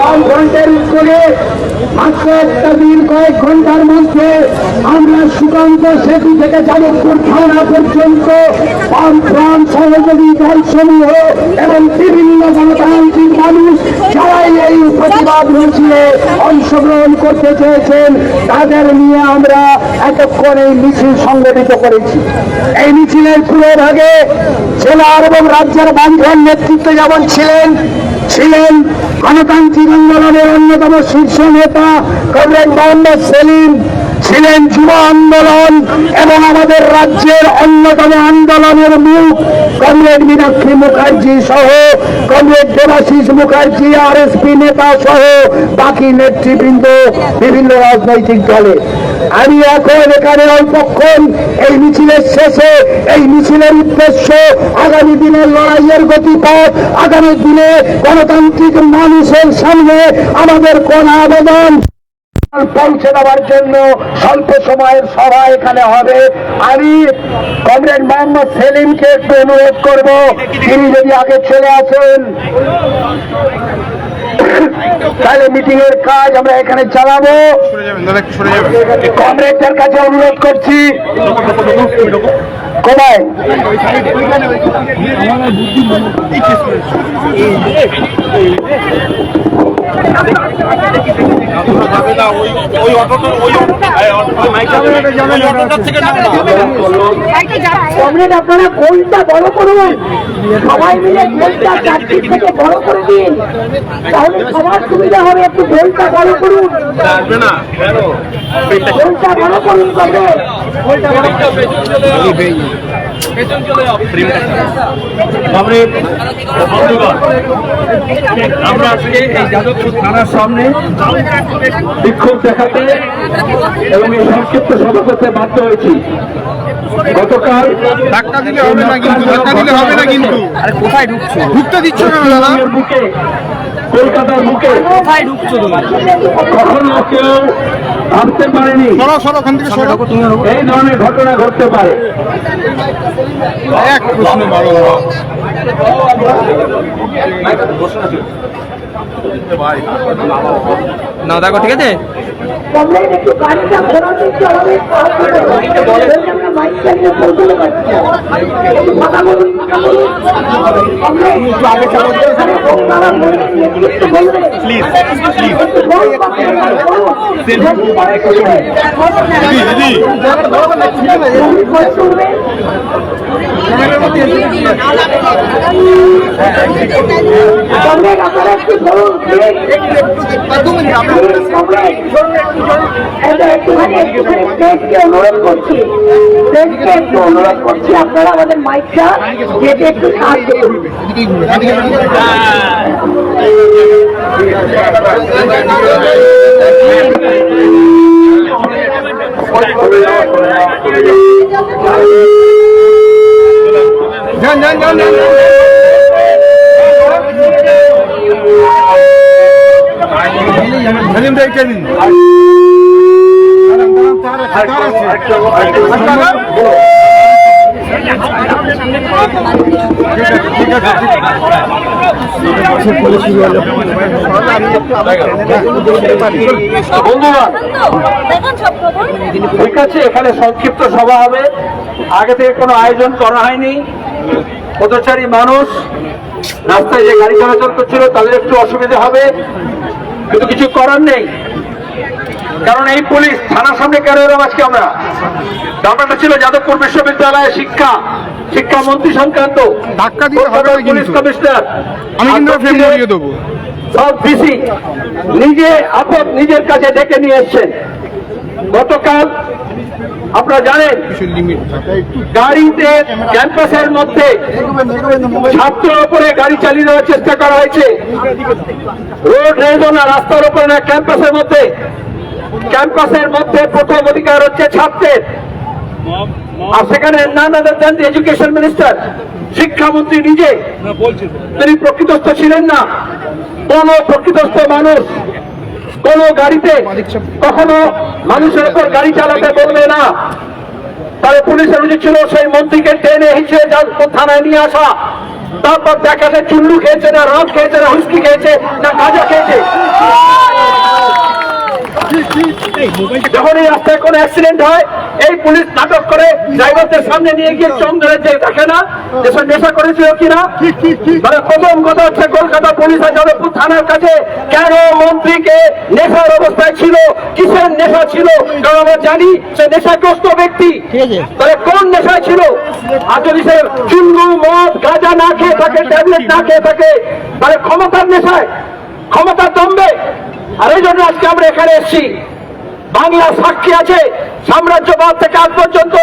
উদ্যোগে মাত্র একটা দিন, কয়েক ঘণ্টার মধ্যে আমরা সুকান্ত সেতু থেকে যাদবপুর থানা পর্যন্ত এবং বিভিন্ন গণতান্ত্রিক মানুষ যারাই এই প্রতিবাদ মিছিলে অংশগ্রহণ করতে চেয়েছেন, তাদের নিয়ে আমরা এতক্ষণ এই মিছিল সংগঠিত করেছি। এই মিছিলের পুরো ভাগে জেলার এবং রাজ্যের বামফ্রন্ট নেতৃত্ব যেমন ছিলেন ছিলেন গণতান্ত্রিক আন্দোলনের অন্যতম শীর্ষ নেতা কমরেড মোহাম্মদ সেলিম। ছিলেন যুব আন্দোলন এবং আমাদের রাজ্যের অন্যতম আন্দোলনের মুখ কমরেড মীনাক্ষী মুখার্জি সহ, comrade Debashis Mukherjee R SP নেতা সহ, বাকি নেতৃবৃন্দ বিভিন্ন রাজনৈতিক দলে। আমি এখন এখানে অল্পক্ষণ এই মিছিলের শেষে, এই মিছিলের উদ্দেশ্য আগামী দিনের লড়াইয়ের গতিপথ, আগামী দিনে গণতান্ত্রিক মানুষের সামনে আমাদের কোন আবেদন পৌঁছে দেওয়ার জন্য স্বল্প সময়ের সভা এখানে হবে। আমি কমরেড মোহাম্মদ সেলিমকে একটু অনুরোধ করব তিনি যদি আগে চলে আসেন। তাহলে মিটিং এর কাজ আমরা এখানে চালাবো। কমরেডদের কাছে অনুরোধ করছি। কোথায়? আপনারা গোলটা বড় করুন সবাই মিলে গোলটা চারদিক থেকে বড় করে দিন? তাহলে সবার সুবিধা হবে, একটু গোলটা বড় করুন? আসবে না কেন গোলটা বড় করুন আমরা আজকে এই যাদবপুর থানার সামনে বিক্ষোভ দেখাতে এবং এই সংক্ষিপ্ত সভা করতে বাধ্য হয়েছি। গতকাল ধাক্কা দিলে হবে না কিন্তু ধাক্কা দিলে হবে না কিন্তু। আরে কোথায় ঢুকছো? ঢুকতে দিচ্ছ না দাদা। কলকাতার বুকে কোথায় ঢুকছো তুমি কখনো কেউ ভাবতে পারেনি। এই ধরনের ঘটনা ঘটতে পারে। এক প্রশ্ন ভালো। না দেখো ঠিক আছে? আপনারা। একটু বল, অনুরোধ করছি প্রেসকে একটু অনুরোধ করছি আপনারা আমাদের মাইকটা যেতে একটু সাহায্য করুন ঠিক আছে, এখানে সংক্ষিপ্ত সভা হবে। আগে থেকে কোনো আয়োজন করা হয়নি। পথচারী মানুষ, রাস্তায় যে গাড়ি চলাচল করছিল, তাদের একটু অসুবিধা হবে। কিন্তু কিছু করার নেই। কারণ এই পুলিশ থানার সামনে কেন এলাম আজকে আমরা? ব্যাপারটা ছিল যাদবপুর বিশ্ববিদ্যালয়ে শিক্ষা শিক্ষামন্ত্রী সংক্রান্ত। ধাক্কা দিয়ে হবে পুলিশ কমিশনার। আমি কিন্তু ফ্রেম করিয়ে দেবো। সব ডিসি নিজে আপদ নিজের কাছে ডেকে নিয়ে এসছেন। গতকাল আপনারা জানেন গাড়িতে ক্যাম্পাসের মধ্যে ছাত্রের উপরে গাড়ি চালিয়ে দেওয়ার চেষ্টা করা হয়েছে। রোড রেজ না রাস্তার উপরে না ক্যাম্পাসের মধ্যে। ক্যাম্পাসের মধ্যে প্রথম অধিকার হচ্ছে ছাত্রের। আর সেখানে নান আদার দেন এডুকেশন মিনিস্টার শিক্ষামন্ত্রী নিজে। তিনি প্রকৃতস্থ ছিলেন না। কোন প্রকৃতস্থ মানুষ কোন গাড়িতে কখনো মানুষের উপর গাড়ি চালাতে বলবে না। তাহলে পুলিশের উচিত ছিল, সেই মন্ত্রীকে টেনে হিঁচড়ে থানায় নিয়ে আসা। তারপর দেখা যায় চুল্লু খেয়েছে না রাত খেয়েছে না হুস্কি খেয়েছে না গাজা খেয়েছে। যখন এই রাস্তায় কোনো অ্যাক্সিডেন্ট হয় এই পুলিশ নাটক করে ড্রাইভারদের সামনে নিয়ে গিয়ে চোখ ধরে যে দেখে না নেশা করেছিল কিনা। মানে প্রথম কথা হচ্ছে কলকাতা পুলিশ থানার কাছে কেন মন্ত্রীকে নেশার অবস্থায় ছিল? কিসের নেশা ছিল? কারণ আমরা জানি সে নেশাগ্রস্ত ব্যক্তি। তাহলে কোন নেশায় ছিল? আর যদি সে চুঙ্গু মদ গাঁজা না খেয়ে থাকে ট্যাবলেট না খেয়ে থাকে তাহলে ক্ষমতার নেশায় ক্ষমতার দম্বে আর এই জন্য আজকে আমরা এখানে এসেছি। বাংলা সাক্ষী আছে। সাম্রাজ্যবাদ থেকে আজ পর্যন্ত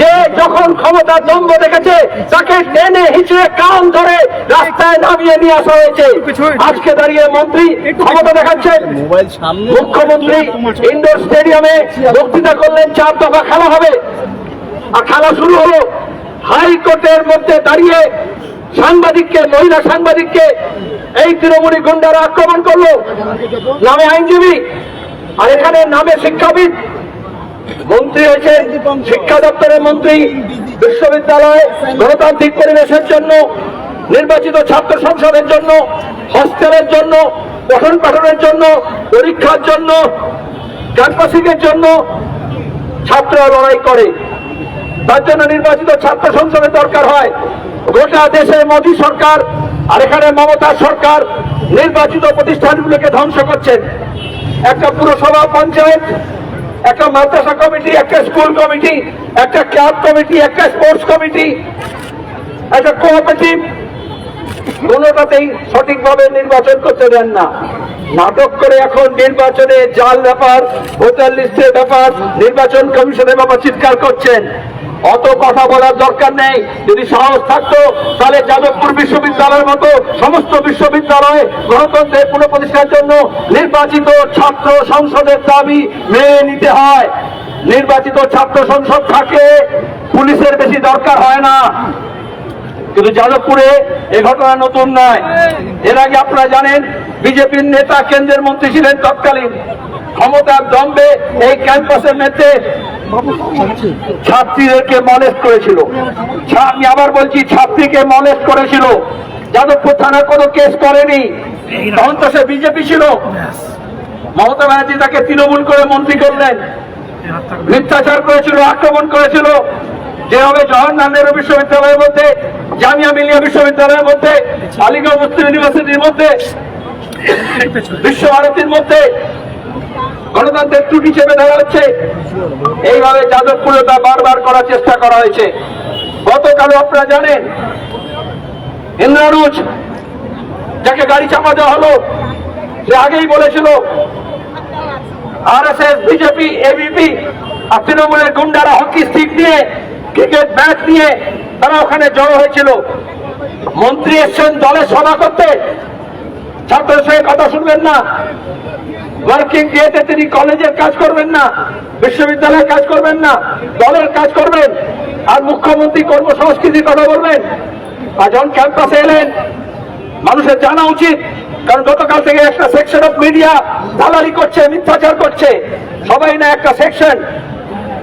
যে যখন ক্ষমতার দম্ভ দেখেছে তাকে টেনে হিচড়ে কান ধরে রাস্তায় নামিয়ে নিয়ে আসা হয়েছে। আজকে দাঁড়িয়ে মন্ত্রী ক্ষমতা দেখাচ্ছেন। মুখ্যমন্ত্রী ইন্ডোর স্টেডিয়ামে বক্তৃতা করলেন চার দফা খেলা হবে। আর খেলা শুরু হলো হাইকোর্টের মধ্যে দাঁড়িয়ে সাংবাদিককে মহিলা সাংবাদিককে। এই তৃণমূলী গুন্ডারা আক্রমণ করল। নামে আইনজীবী আর এখানে নামে শিক্ষাবিদ মন্ত্রী হয়েছেন শিক্ষা দপ্তরের মন্ত্রী, বিশ্ববিদ্যালয়, গণতান্ত্রিক পরিবেশের জন্য, নির্বাচিত ছাত্র সংসদের জন্য, হস্টেলের জন্য, পঠন পাঠনের জন্য, পরীক্ষার জন্য ক্যাম্পাসিং এর জন্য ছাত্ররা লড়াই করে। তার জন্য নির্বাচিত ছাত্র সংসদের দরকার হয়। গোটা দেশে মোদী সরকার আর এখানে মমতা সরকার নির্বাচিত প্রতিষ্ঠানগুলোকে ধ্বংস করছেন। একটা পুরসভা পঞ্চায়েত, একটা মাদ্রাসা কমিটি, একটা স্কুল কমিটি, একটা ক্লাব কমিটি, একটা স্পোর্টস কমিটি, একটা কোঅপারেটিভ। কোনোটাতেই সঠিকভাবে নির্বাচন করতে দেন না। নাটক করে এখন নির্বাচনে জাল ব্যাপার, ভোটার লিস্টের ব্যাপার, নির্বাচন কমিশনের ব্যাপার চিৎকার করছেন। অত কথা বলার দরকার নেই। যদি সাহস থাকতো, তাহলে যাদবপুর বিশ্ববিদ্যালয়ের মতো সমস্ত বিশ্ববিদ্যালয়ে গণতন্ত্রের পুনঃপ্রতিষ্ঠার জন্য নির্বাচিত ছাত্র সংসদের দাবি মেনে নিতে হয়। নির্বাচিত ছাত্র সংসদ থাকে, পুলিশের বেশি দরকার হয় না। কিন্তু যাদবপুরে এ ঘটনা নতুন নয়। এর আগে আপনারা জানেন, বিজেপির নেতা কেন্দ্রের মন্ত্রী ছিলেন তৎকালীন ক্ষমতার দম্বে এই ক্যাম্পাসের মধ্যে ছাত্রীদেরকে মলেস্ট করেছিল। আমি আবার বলছি ছাত্রীকে মলেস্ট করেছিল। যাদবপুর থানা কোনো কেস করেনি। তখন তো সে বিজেপি ছিল। মমতা ব্যানার্জি তাকে তৃণমূল করে মন্ত্রী করলেন। মিথ্যাচার করেছিল আক্রমণ করেছিল। যেভাবে জওয়াহরলাল নেহরু বিশ্ববিদ্যালয়ের মধ্যে জামিয়া মিলিয়া বিশ্ববিদ্যালয়ের মধ্যে আলিগড় মুসলিম ইউনিভার্সিটির মধ্যে বিশ্বভারতীর মধ্যে গণতন্ত্রের ত্রুটি চেপে ধরা হচ্ছে। এইভাবে যাদবপুরে তা বারবার করার চেষ্টা করা হয়েছে। গতকাল আপনারা জানেন, ইন্দ্রানুজ, যাকে গাড়ি চাপা দেওয়া হলো, সে আগেই বলেছিল, আরএসএস, বিজেপি, এবিপি আর তৃণমূলের গুন্ডারা হকি স্টিক নিয়ে, ক্রিকেট ব্যাট নিয়ে তারা ওখানে জড়ো হয়েছিল। মন্ত্রী এসছেন দলের সভা করতে। ছাত্রের সঙ্গে কথা শুনবেন না। ওয়ার্কিং ডেতে তিনি কলেজের কাজ করবেন না, বিশ্ববিদ্যালয়ের কাজ করবেন না, দলের কাজ করবেন, আর মুখ্যমন্ত্রী কর্মসংস্কৃতির কথা বলবেন। আর যখন ক্যাম্পাসে এলেন। মানুষের জানা উচিত, কারণ গতকাল থেকে একটা সেকশন অফ মিডিয়া দালালি করছে, মিথ্যাচার করছে। সবাই না একটা সেকশন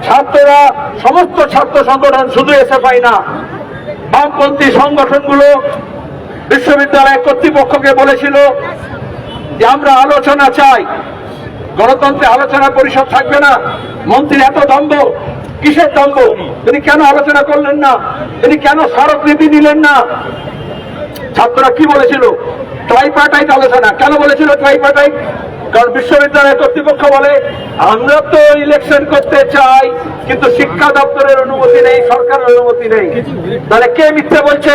ছাত্ররা, সমস্ত ছাত্র সংগঠন শুধু এসএফআই না, বামপন্থী সংগঠনগুলো বিশ্ববিদ্যালয় কর্তৃপক্ষকে বলেছিল যে আমরা আলোচনা চাই, গণতন্ত্রে আলোচনা পরিষদ থাকবে না, মন্ত্রীর এত দম্ভ কিসের দম্ভ তিনি কেন আলোচনা করলেন না? তিনি কেন স্মারকলিপি দিলেন না? ছাত্ররা কি বলেছিল? ট্রাইপার্টাইট আলোচনা, কেন বলেছিল ট্রাইপার্টাইট কারণ বিশ্ববিদ্যালয় কর্তৃপক্ষ বলে আমরা তো ইলেকশন করতে চাই কিন্তু শিক্ষা দপ্তরের অনুমতি নেই সরকারের অনুমতি নেই। তাহলে কে মিথ্যে বলছে?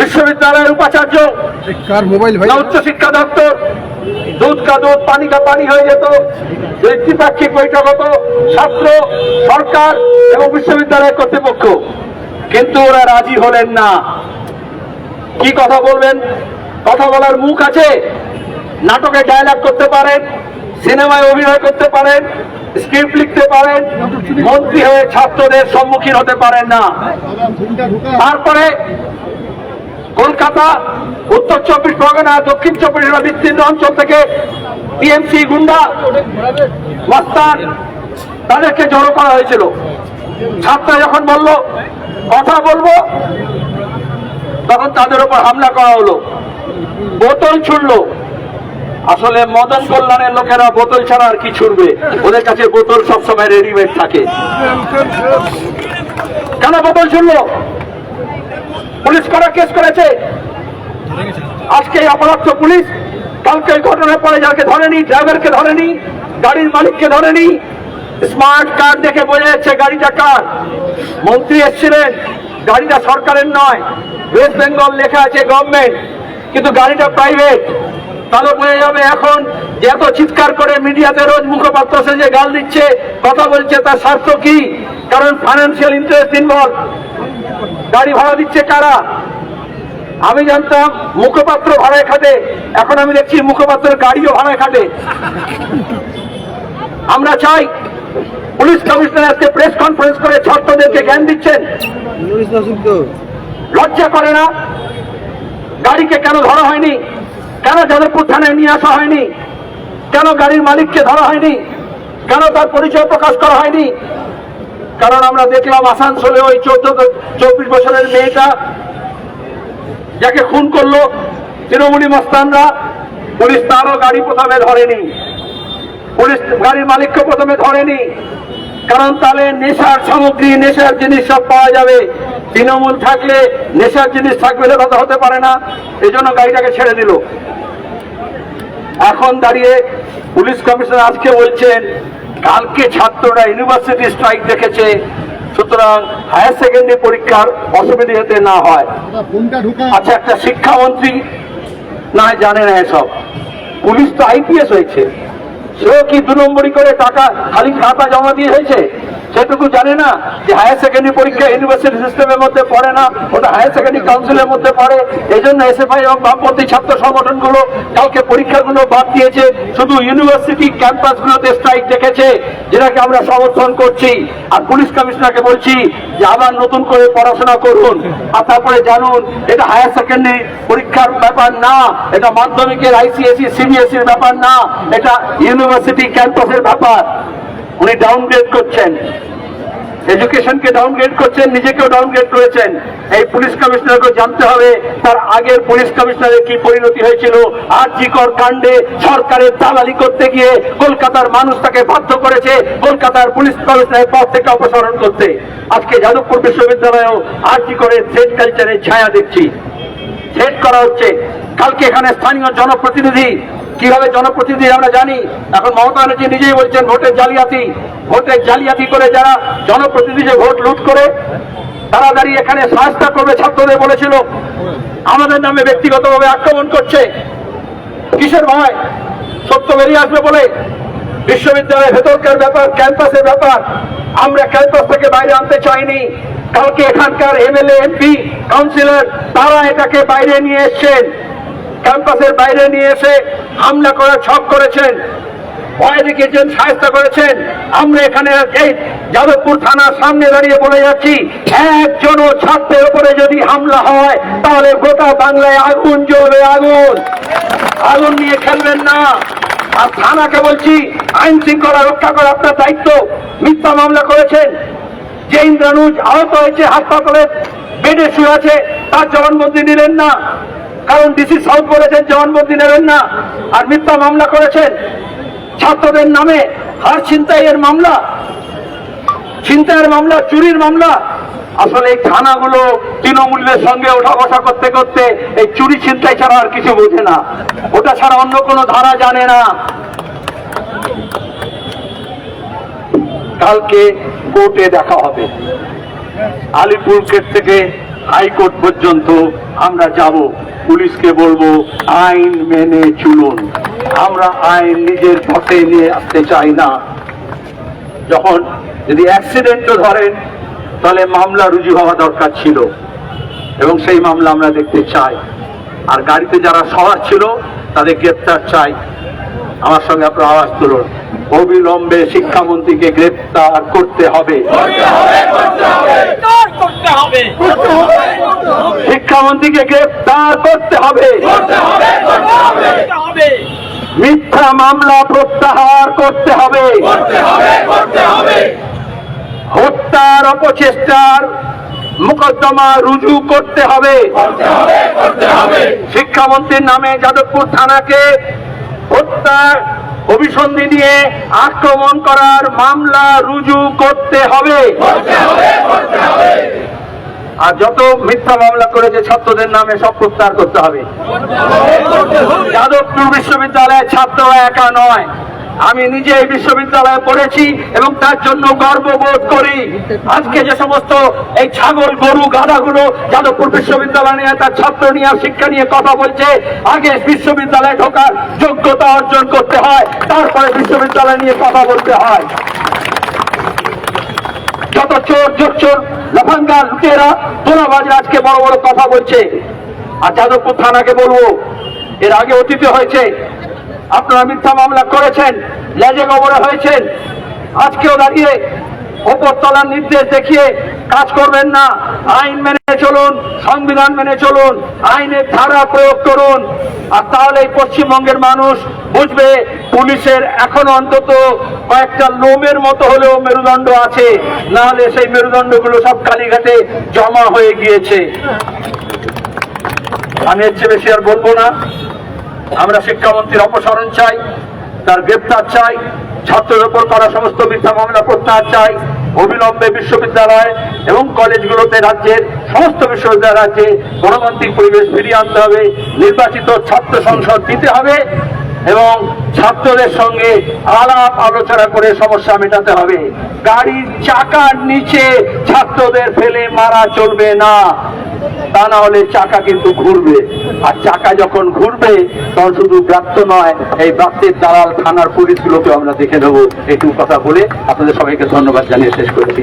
বিশ্ববিদ্যালয়ের উপাচার্য মোবাইল উচ্চ শিক্ষা দপ্তর। দুধ কা দুধ পানি কা পানি হয়ে যেত। যদি ত্রিপাক্ষিক বৈঠক হতো। ছাত্র সরকার এবং বিশ্ববিদ্যালয় কর্তৃপক্ষ। কিন্তু ওরা রাজি হলেন না। কি কথা বলবেন? কথা বলার মুখ আছে? নাটকে ডায়লগ করতে পারেন, সিনেমায় অভিনয় করতে পারেন স্ক্রিপ্ট লিখতে পারেন, মন্ত্রী হয়ে ছাত্রদের সম্মুখীন হতে পারেন না। তারপরে কলকাতা, উত্তর চব্বিশ পরগনা, দক্ষিণ চব্বিশ পরগনা, বিস্তীর্ণ অঞ্চল থেকে টিএমসি, গুন্ডা, মাস্তান, তাদেরকে জড়ো করা হয়েছিল। ছাত্র যখন বলল, কথা বলব? তখন তাদের উপর হামলা করা হলো। বোতল ছুড়লো। আসলে মদন কল্যাণের লোকেরা বোতল ছাড়া আর কি ছুড়বে? ওদের কাছে বোতল সবসময় রেডিমেড থাকে। কেন বোতল ছুড়লো? পুলিশ করা কেস করেছে। আজকে অপরাধ পুলিশ। কালকে ঘটনার পরে যাকে ধরেনি, ড্রাইভারকে ধরেনি, গাড়ির মালিককে ধরেনি, স্মার্ট কার্ড দেখে বোঝা যাচ্ছে গাড়িটা কার? মন্ত্রী এসেছিলেন। গাড়িটা সরকারের নয়। ওয়েস্ট বেঙ্গল লেখা আছে গভর্নমেন্ট কিন্তু গাড়িটা প্রাইভেট তাহলে বোঝা যাবে এখন। যে এত চিৎকার করে মিডিয়াতে রোজ মুখপাত্র সেজে গাল দিচ্ছে কথা বলছে তার স্বার্থ কি? কারণ ফাইন্যান্সিয়াল ইন্টারেস্ট ইনভলভ গাড়ি ভাড়া দিচ্ছে কারা? আমি জানতাম মুখপাত্র ভাড়ায় খাটে। এখন আমি দেখছি মুখপাত্রের গাড়িও ভাড়ায় খাটে। আমরা চাই পুলিশ কমিশনার আজকে প্রেস কনফারেন্স করে ছাত্রদেরকে জ্ঞান দিচ্ছেন। লজ্জা করে না। গাড়িকে কেন ধরা হয়নি? কেন যাদবপুর থানায় নিয়ে আসা হয়নি? কেন গাড়ির মালিককে ধরা হয়নি? কেন তার পরিচয় প্রকাশ করা হয়নি? কারণ আমরা দেখলাম আসানসোলে ওই চোদ্দ, চব্বিশ বছরের মেয়েটা যাকে খুন করল তৃণমূলী মস্তানরা, পুলিশ তারও গাড়ি প্রথমে ধরেনি। পুলিশ গাড়ির মালিককে প্রথমে ধরেনি। কারণ তাহলে নেশার সামগ্রী, নেশার জিনিস সব পাওয়া যাবে। তৃণমূল থাকলে নেশার জিনিস থাকবে হতে পারে না। এই জন্য গাড়িটাকে ছেড়ে দিল। এখন দাঁড়িয়ে পুলিশ কমিশনার আজকে বলছেন, কালকে ছাত্ররা ইউনিভার্সিটি স্ট্রাইক দেখেছে, সুতরাং হায়ার সেকেন্ডারি পরীক্ষার অসুবিধা না হয়। আচ্ছা একটা শিক্ষামন্ত্রী না জানে না এসব। পুলিশ তো আইপিএস হয়েছে। সেও কি দু নম্বরই করে টাকা, খালি খাতা জমা দিয়ে হয়েছে? সেটুকু জানে না, যে হায়ার সেকেন্ডারি পরীক্ষা ইউনিভার্সিটি সিস্টেমের মধ্যে পড়ে না, ওটা হায়ার সেকেন্ডারি কাউন্সিলের মধ্যে পড়ে। এই জন্য এসএফআই এবং বামপন্থী ছাত্র সংগঠনগুলো কালকে পরীক্ষাগুলো বাদ দিয়েছে। শুধু ইউনিভার্সিটি ক্যাম্পাসগুলোতে স্ট্রাইক দেখেছে, যেটাকে আমরা সমর্থন করছি। আর পুলিশ কমিশনারকে বলছি যে আবার নতুন করে পড়াশোনা করুন। আর তারপরে জানুন, এটা হায়ার সেকেন্ডারি পরীক্ষার ব্যাপার না, এটা মাধ্যমিকের আইসিএসি সিবিএসির ব্যাপার না, এটা ইউনিভার্সিটি ক্যাম্পাসের ব্যাপার। উনি ডাউনগ্রেড করছেন। এডুকেশনকে ডাউনগ্রেড করছেন, নিজেকেও ডাউনগ্রেড করেছেন। এই পুলিশ কমিশনারকে জানতে হবে, তার আগের পুলিশ কমিশনারের কি পরিণতি হয়েছিল। আর জিকর কাণ্ডে সরকারের দালালি করতে গিয়ে কলকাতার মানুষ তাকে বাধ্য করেছে, কলকাতার পুলিশ কমিশনারের পদ থেকে অপসারণ করতে। আজকে যাদবপুর বিশ্ববিদ্যালয়েও আর জিকরের থ্রেড কালচারের ছায়া দেখছি। সেট করা হচ্ছে। কালকে এখানে স্থানীয় জনপ্রতিনিধি কীভাবে জনপ্রতিনিধি আমরা জানি? এখন মমতা ব্যানার্জি নিজেই বলছেন, ভোটের জালিয়াতি ভোটের জালিয়াতি করে যারা জনপ্রতিনিধি ভোট লুট করে, তারা দাঁড়িয়ে এখানে সাহায্য করবে, ছাত্রদের বলেছিল। আমাদের নামে ব্যক্তিগতভাবে আক্রমণ করছে। কিসের ভয়? সত্য বেরিয়ে আসবে বলে বিশ্ববিদ্যালয়ের ভেতরকার ব্যাপার, ক্যাম্পাসের ব্যাপার। আমরা ক্যাম্পাস থেকে বাইরে আনতে চাইনি। কালকে এখানকার এমএলএ, এমপি, কাউন্সিলর, তারা এটাকে বাইরে নিয়ে এসছেন। ক্যাম্পাসের বাইরে নিয়ে এসে হামলা করার ছক করেছেন। ভয় দেখিয়েছেন সাহায্য করেছেন। আমরা এখানে এই যাদবপুর থানার সামনে দাঁড়িয়ে বলে যাচ্ছি ছাত্রের উপরে যদি হামলা হয়, তাহলে গোটা বাংলায় আগুন জ্বলবে, আগুন। আগুন নিয়ে খেলবেন না। আর থানাকে বলছি, আইন শৃঙ্খলা রক্ষা করা আপনার দায়িত্ব। মিথ্যা মামলা করেছেন। যে ইন্দ্রানুজ আহত হয়েছে হাসপাতালে বেডে শুয়ে আছে, তার জবানবন্দি নিলেন না। কারণ ডিসি সাউথ বলেছেন জবানবন্দি নেবেন না আর মিথ্যা মামলা করেছেন। ছাত্রদের নামে হার ছিনতাইয়ের মামলা ছিনতাইয়ের মামলা, চুরির মামলা। আসলে এই থানাগুলো তৃণমূলের সঙ্গে ওঠা বসা করতে করতে এই চুরি ছিনতাই ছাড়া আর কিছু বোঝে না। ওটা ছাড়া অন্য কোনো ধারা জানে না। কালকে কোর্টে দেখা হবে। আলিপুর গেট থেকে হাইকোর্ট পর্যন্ত আমরা যাব। পুলিশকে বলব, আইন মেনে চলুন। আমরা আইন নিজের পথে নিয়ে আসতে চাই না। যখন যদি অ্যাক্সিডেন্টও ধরেন, তাহলে মামলা রুজু হওয়া দরকার ছিল। এবং সেই মামলা আমরা দেখতে চাই। আর গাড়িতে যারা সবার ছিল, তাদের গ্রেপ্তার চাই। আমার সঙ্গে আপনার আওয়াজ তুলুন। অবিলম্বে শিক্ষামন্ত্রীকে গ্রেপ্তার করতে হবে। শিক্ষামন্ত্রীকে গ্রেপ্তার করতে হবে। মিথ্যা মামলা প্রত্যাহার করতে হবে। হত্যার অপচেষ্টার মোকদ্দমা রুজু করতে হবে করতে হবে। শিক্ষামন্ত্রীর নামে যাদবপুর থানাকে হত্যা অভিসন্ধি নিয়ে আক্রমণ করার মামলা রুজু করতে হবে। আর যত মিথ্যা মামলা করেছে, ছাত্রদের নামে সব প্রত্যাহার করতে হবে। যাদবপুর বিশ্ববিদ্যালয়ের ছাত্র একা নয়। আমি নিজে এই বিশ্ববিদ্যালয়ে পড়েছি এবং তার জন্য গর্ববোধ করি। আজকে যে সমস্ত এই ছাগল, গরু, গাধাগুলো যাদবপুর বিশ্ববিদ্যালয় নিয়ে তার ছাত্র নিয়ে শিক্ষা নিয়ে কথা বলছে, আগে বিশ্ববিদ্যালয়ে ঢোকার যোগ্যতা অর্জন করতে হয়, তারপরে বিশ্ববিদ্যালয় নিয়ে কথা বলতে হয়। যত চোর চোর চোর, লাফাঙ্গা লুটেরা, তোলাবাজ আজকে বড় বড় কথা বলছে। আর যাদবপুর থানাকে বলব, এর আগে অতীতে হয়েছে আপনারা মিথ্যা মামলা করেছেন, লেজে গোবরে হয়েছেন। আজকেও দাঁড়িয়ে ওপর তলার নির্দেশ দেখিয়ে কাজ করবেন না। আইন মেনে চলুন, সংবিধান মেনে চলুন, আইনের ধারা প্রয়োগ করুন। আর তাহলে এই পশ্চিমবঙ্গের মানুষ বুঝবে, পুলিশের এখন অন্তত কয়েকটা লোমের মতো হলেও মেরুদণ্ড আছে। না হলে সেই মেরুদণ্ডগুলো সব কালীঘাটে জমা হয়ে গিয়েছে। আমি এর চেয়ে বেশি আর বলব না। আমরা শিক্ষামন্ত্রীর অপসারণ চাই, তার গ্রেপ্তার চাই, ছাত্রের উপর করা সমস্ত মিথ্যা মামলা প্রত্যাহার চাই, অবিলম্বে বিশ্ববিদ্যালয় এবং কলেজগুলোতে রাজ্যের সমস্ত বিশ্ববিদ্যালয় রাজ্যে গণতান্ত্রিক পরিবেশ ফিরিয়ে আনতে হবে, নির্বাচিত ছাত্র সংসদ দিতে হবে এবং ছাত্রদের সঙ্গে আলাপ আলোচনা করে সমস্যা মেটাতে হবে। গাড়ির চাকার নিচে ছাত্রদের ফেলে মারা চলবে না। তা না হলে চাকা কিন্তু ঘুরবে। আর চাকা যখন ঘুরবে, তখন শুধু ব্রাত্য নয়, এই ব্রাত্যের দালাল থানার পুলিশগুলোকে আমরা দেখে নেব। একটু কথা বলে আপনাদের সবাইকে ধন্যবাদ জানিয়ে শেষ করছি!